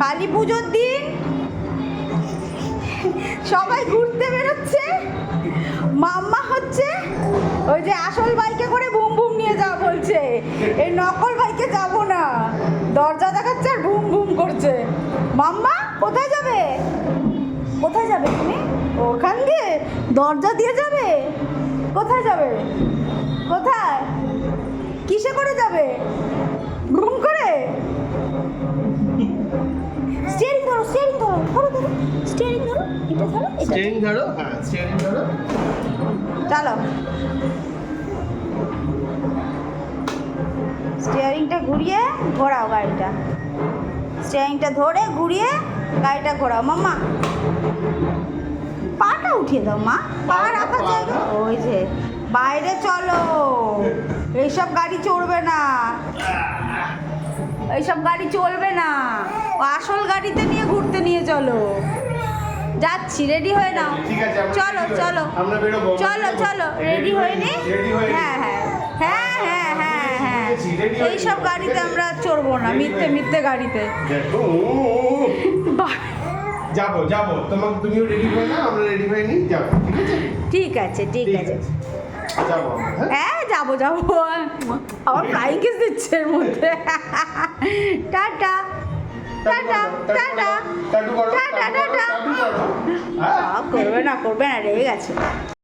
কালী পুজোর দিন সবাই ঘুরতে বেরোচ্ছে। মাম্মা হচ্ছে ওই যে আসল বাইকে করে বুম বুম নিয়ে যাওয়া বলছে। এই নকল বাইকে যাব না। দরজা দেখাচ্ছে আর বুম বুম করছে। মাম্মা, কোথায় যাবে? কোথায় যাবে তুমি? ওখান দিয়ে দরজা দিয়ে যাবে? কোথায় যাবে? ধরো ধরো। স্টিয়ারিং ধরো এটা ধরো এটা স্টিয়ারিং ধরো হ্যাঁ স্টিয়ারিং ধরো। চলো স্টিয়ারিংটা ঘুরিয়ে ঘোরাও গাড়িটা। স্টিয়ারিংটা ধরে ঘুরিয়ে গাড়িটা ঘোরাও। মাম্মা পাটা উঠিয়ে দাও মা। পা রাখার জায়গা ওই যে বাইরে চলো। এইসব গাড়ি চড়বে না। এইসব গাড়ি চলবে না। আসল গাড়িতে নিয়ে ঘুরতে নিয়ে চলো। যাচ্ছি রেডি হয়ে নাও। চলো চলো। চলো চলো রেডি হয়ে নি। হয়ে নি। হ্যাঁ হ্যাঁ। হ্যাঁ হ্যাঁ হ্যাঁ এইসব গাড়িতে আমরা চড়বো না মিথ্যে মিথ্যে গাড়িতে। যাব যাব। তোমাকে তুমিও রেডি হয়ে নাও আমরা রেডি হয়ে নিই যাব ঠিক আছে? ঠিক আছে হ্যাঁ? হ্যাঁ যাব যাব। আমার ফ্লাইং কিস দিচ্ছে এর মধ্যে। Tata tata. টাটা। করবে না করবে না রেগে গেছে।